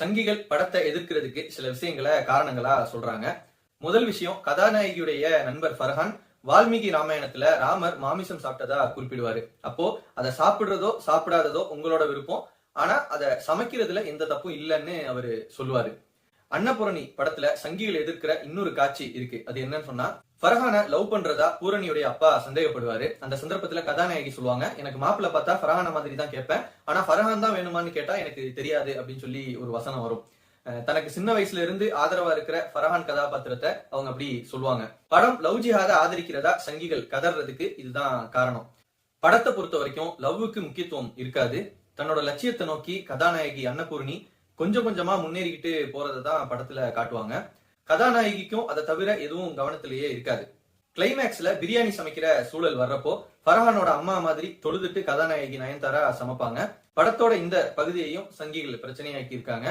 சங்கிகள் படத்தை எதிர்க்கிறதுக்கு சில விஷயங்களை காரணங்களா சொல்றாங்க. முதல் விஷயம் கதாநாயகியுடைய நண்பர் ஃபர்ஹான் வால்மீகி ராமாயணத்துல ராமர் மாமிசம் சாப்பிட்டதா குறிப்பிடுவாரு. அப்போ அதை சாப்பிடுறதோ சாப்பிடாததோ உங்களோட விருப்பம். ஆனா அதை சமைக்கிறதுல எந்த தப்பும் இல்லைன்னு அவரு சொல்லுவாரு. அன்னபூரணி படத்துல சங்கிகள் எதிர்க்கிற இன்னொரு காட்சி இருக்கு. அது என்னன்னு சொன்னா ஃபரஹான லவ் பண்றதா பூரணியுடைய அப்பா சந்தேகப்படுவாரு. அந்த சந்தர்ப்பத்துல கதாநாயகி சொல்லுவாங்க எனக்கு மாப்பிள்ள பார்த்தா ஃபரஹான மாதிரி தான் கேட்பேன். ஆனா ஃபரஹான் தான் வேணுமான்னு கேட்டா எனக்கு தெரியாது அப்படின்னு சொல்லி ஒரு வசனம் வரும். தனக்கு சின்ன வயசுல இருந்து ஆதரவா இருக்கிற ஃபரஹான் கதாபாத்திரத்தை அவங்க அப்படி சொல்லுவாங்க. படம் லவ் ஜிஹாத ஆதரிக்கிறதா சங்கிகள் கதறதுக்கு இதுதான் காரணம். படத்தை பொறுத்த வரைக்கும் லவ்வுக்கு முக்கியத்துவம் இருக்காது. தன்னோட லட்சியத்தை நோக்கி கதாநாயகி அன்னபூர்ணி கொஞ்சம் கொஞ்சமா முன்னேறிக்கிட்டு போறதை தான் படத்துல காட்டுவாங்க. கதாநாயகிக்கும் அதை தவிர எதுவும் கவனத்திலேயே இருக்காது. கிளைமேக்ஸ்ல பிரியாணி சமைக்கிற சூழல் வர்றப்போ ஃபரஹானோட அம்மா மாதிரி தொழுதுட்டு கதாநாயகி நயன்தாரா சமைப்பாங்க. படத்தோட இந்த பகுதியையும் சங்கிகள் பிரச்சனையாக்கி இருக்காங்க